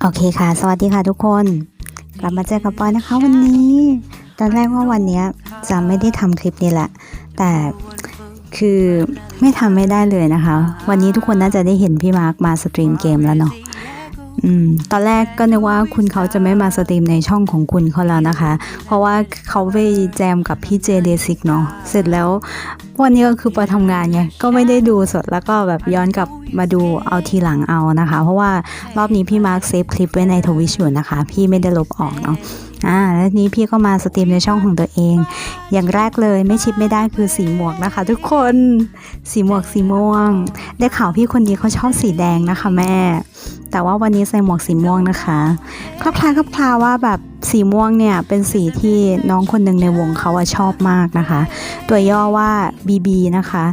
โอเคค่ะ สวัสดีค่ะทุกคน กลับมาเจอกับปอยนะคะวันนี้ ตอนแรกว่าวันนี้จะไม่ได้ทำคลิปนี้แหละ แต่คือไม่ทำไม่ได้เลยนะคะ วันนี้ทุกคนน่าจะได้เห็นพี่มาร์คมาสตรีมเกมแล้วเนาะ อืมตอนแรกก็นึกว่าคุณเขาจะไม่มาสตรีมในช่องของคุณเขาแล้วนะคะ เพราะว่าเขาไปแจมกับพี่เจเดซิกเนาะเสร็จแล้ววันนี้ก็คือไปทำงานไงก็ไม่ได้ดูสดแล้วก็แบบย้อนกลับมาดูเอาทีหลังเอานะคะ เพราะว่ารอบนี้พี่มาร์คเซฟคลิปไว้ในทวิชอยู่นะคะ พี่ไม่ได้ลบออกเนาะ อ่าแล้วนี้พี่ก็มาสตรีมในช่องของตัวเอง อย่างแรกเลยไม่ชิปไม่ได้คือสีหมวกนะคะ ทุกคนสีหมวกสีม่วง ได้ข่าวพี่คนนี้เขาชอบสีแดงนะคะแม่ แต่ว่าวันนี้ใส่หมวกสีม่วงนะคะคลับคลาคลับคลาว่าแบบสีม่วงเนี่ยเป็นสีที่น้องคนหนึ่งในวงเขาอะชอบมากนะคะ ตัวย่อว่า BB นะคะ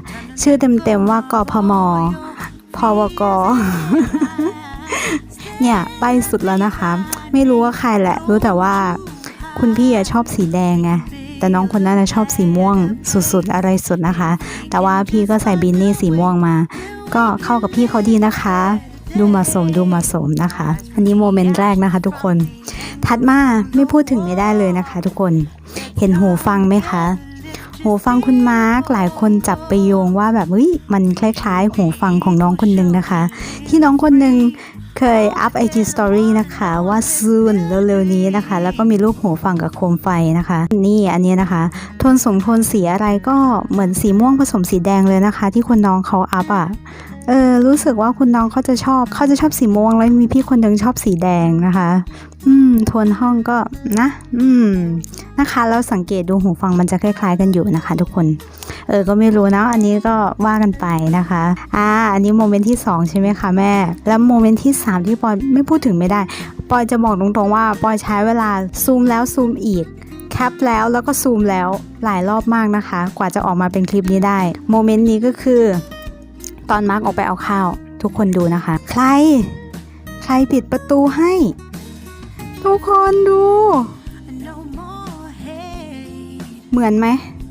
ชื่อเต็มๆว่ากพมพวกเนี่ยใบสุดแล้วนะคะ ไม่รู้ว่าใครแหละ รู้แต่ว่า คุณพี่อะชอบสีแดงไงแต่น้องคนนั้นชอบสีม่วงสุดๆอะไรสุดนะคะ แต่ว่าพี่ก็ใส่บินนี่สีม่วงมา ก็เข้ากับพี่เขาดีนะคะ ดูมาสมดูมาสมนะคะ อันนี้โมเมนต์แรกนะคะ ทุกคน ถัดมาไม่พูดถึงไม่ได้เลยนะคะ ทุกคน เห็นหูฟังไหมคะหูฟังคุณมาร์กหลายคนจับไปโยงว่าแบบเฮ้ยมันคล้ายๆหูฟังของน้องคนหนึ่งนะคะ ที่น้องคนหนึ่ง เคยอัพ IG Story นะคะว่าซูนเร็วๆนี้นะคะ แล้วก็มีรูปหูฟังกับโคมไฟนะคะ นี่อันนี้นะคะ โทนสงโทนสีอะไรก็เหมือนสีม่วงผสมสีแดงเลยนะคะ ที่คุณน้องเขาอัพอะเออรู้สึกว่าคุณน้องเขาจะชอบเขาจะชอบสีม่วงแล้วมีพี่คนหนึ่งชอบสีแดงนะคะ อืมโทนห้องก็นะ อืมนะคะแล้วสังเกตดูหูฟังมันจะคล้ายๆกันอยู่นะคะ ทุกคน เออก็ไม่รู้นะอันนี้ก็ว่ากันไปนะคะอ่าอันนี้โมเมนต์ที่ 2 ใช่ไหมคะแม่ แล้วโมเมนต์ที่ 3 ที่ปอยไม่พูดถึงไม่ได้ ปอยจะบอกตรงๆว่าปอยใช้เวลาซูมแล้วซูมอีกแคปแล้วแล้วก็ซูมแล้วหลายรอบมากนะคะ กว่าจะออกมาเป็นคลิปนี้ได้โมเมนต์นี้ก็คือ ตอนมาร์กออกไปเอาข้าว ทุกคนดูนะคะ ใคร ใครปิดประตูให้ ทุกคนดู เหมือนไหม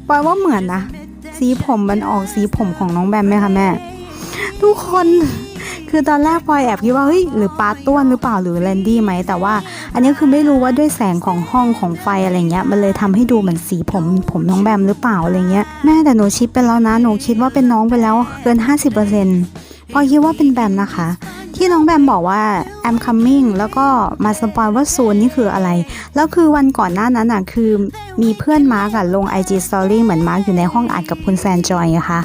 ปอยว่าเหมือนนะ สีผมมันออกสีผมของน้องแบมไหมคะแม่ ทุกคนคือตอนแรกปอยแอบคิดว่าเฮ้ยหรือปาต้วนหรือเปล่าหรือแลนดี้ไหมแต่ว่า อันนี้คือไม่รู้ว่าด้วยแสงของห้องของไฟอะไรเงี้ย มันเลยทำให้ดูเหมือนสีผมผมน้องแบมหรือเปล่าอะไรเงี้ยแม่แต่หนูชิปไปแล้วนะหนูคิดว่าเป็นน้องไปแล้วเกิน 50%พอยคิดว่าเป็นแบมนะคะ ที่น้องแบมบอกว่า I'm coming แล้วก็มาสปอยว่าซูนนี่คืออะไร แล้วคือวันก่อนหน้านั้นอะคือมีเพื่อนมาร์กอะลง IG Story เหมือนมาร์กอยู่ในห้องอัดกับคุณแซนจอยนะคะ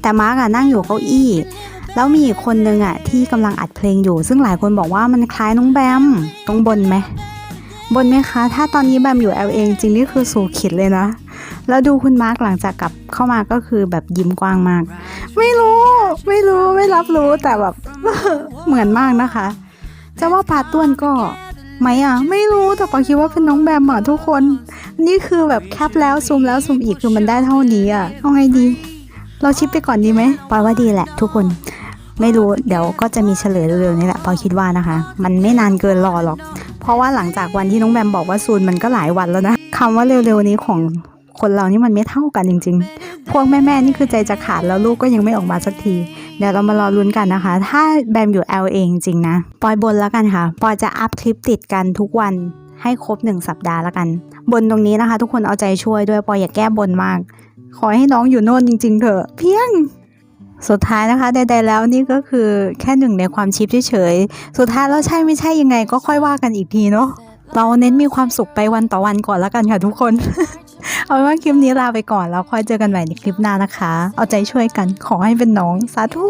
แต่มาร์กอะนั่งอยู่เก้าอี้ แล้วมีอีกคนนึงอะที่กำลังอัดเพลงอยู่ ซึ่งหลายคนบอกว่ามันคล้ายน้องแบมตรงบนไหมบนไหมคะ ถ้าตอนนี้แบมอยู่ LA จริงนี่คือสู่ขิดเลยนะ แล้วดูคุณมาร์กหลังจากกลับเข้ามาก็คือแบบยิ้มกว้างมาก ไม่รู้ไม่รู้ไม่รับรู้แต่แบบเหมือนมากนะคะ จะว่าปาต้วนก็ไหมอะ ไม่รู้แต่ปอคิดว่าเป็นน้องแบมอะทุกคน นี่คือแบบแคปแล้วซูมแล้วซูมอีกคือมันได้เท่านี้อะเอาไงดี เราชิปไปก่อนดีไหมปอยว่าดีแหละ ทุกคนไม่รู้เดี๋ยวก็จะมีเฉลยเร็วๆนี่แหละปอยคิดว่านะคะ มันไม่นานเกินรอหรอก เพราะว่าหลังจากวันที่น้องแบมบอกว่าซูนมันก็หลายวันแล้วนะคำว่าเร็วๆนี้ของ คนเรานี่มันไม่เท่ากันจริง ๆ พวกแม่ๆนี่คือใจจะขาดแล้วลูกก็ยังไม่ออกมาสักที เดี๋ยวเรามารอลุ้นกันนะคะ ถ้าแบมอยู่ L เองจริงนะ ปอยบนแล้วกันค่ะ ปอยจะอัพคลิปติดกันทุกวันให้ครบหนึ่งสัปดาห์แล้วกัน บนตรงนี้นะคะ ทุกคนเอาใจช่วยด้วยปอยอย่าแก้บนมาก ขอให้น้องอยู่โน่นจริง ๆ เถอะเพียงสุดท้ายนะคะใดๆแล้วนี่ก็คือแค่หนึ่งในความชิปเฉยๆสุดท้ายแล้วใช่ไม่ใช่ยังไงก็ค่อยว่ากันอีกทีเนาะเราเน้นมีความสุขไปวันต่อวันก่อนแล้วกันค่ะทุกคน เอาเป็นว่าคลิปนี้ลาไปก่อนแล้วค่อยเจอกันใหม่ในคลิปหน้านะคะ เอาใจช่วยกันขอให้เป็นน้องสาธุ